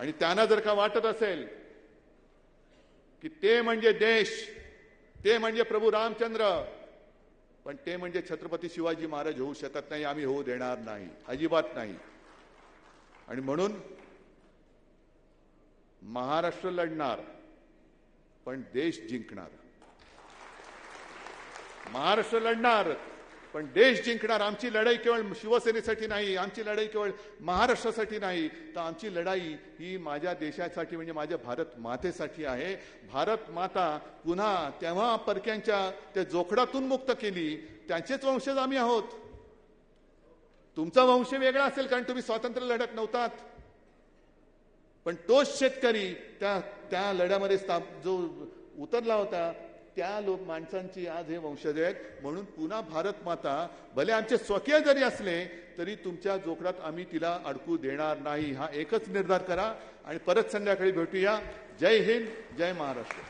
आणि त्यांना जर का वाटत असेल की ते म्हणजे देश ते म्हणजे प्रभू रामचंद्र पण ते म्हणजे छत्रपती शिवाजी महाराज होऊ शकत नाही आम्ही होऊ देणार नाही अजिबात नाही. आणि म्हणून महाराष्ट्र लढणार पण देश जिंकणार. महाराष्ट्र लढणार पण देश जिंकणार आमची लढाई केवळ शिवसेनेसाठी नाही आमची लढाई केवळ महाराष्ट्रासाठी नाही. तर आमची लढाई ही माझ्या देशासाठी म्हणजे माझ्या भारत मातेसाठी आहे. भारत माता पुन्हा तेव्हा परक्यांच्या त्या जोखडातून मुक्त केली. त्यांचेच वंशज आम्ही आहोत. तुमचा वंश वेगळा असेल कारण तुम्ही स्वातंत्र्य लढत नव्हतात. पण तोच शेतकरी त्या त्या लढ्यामध्ये स्थाप जो उतरला होता त्या लोक माणसांची आज हे वंशज आहेत. म्हणून पुन्हा भारत माता भले आमचे स्वकीय जरी असले तरी तुमच्या जोखडात आम्ही तिला अडकू देणार नाही. हा एकच निर्धार करा आणि परत संध्याकाळी भेटूया. जय हिंद जय महाराष्ट्र.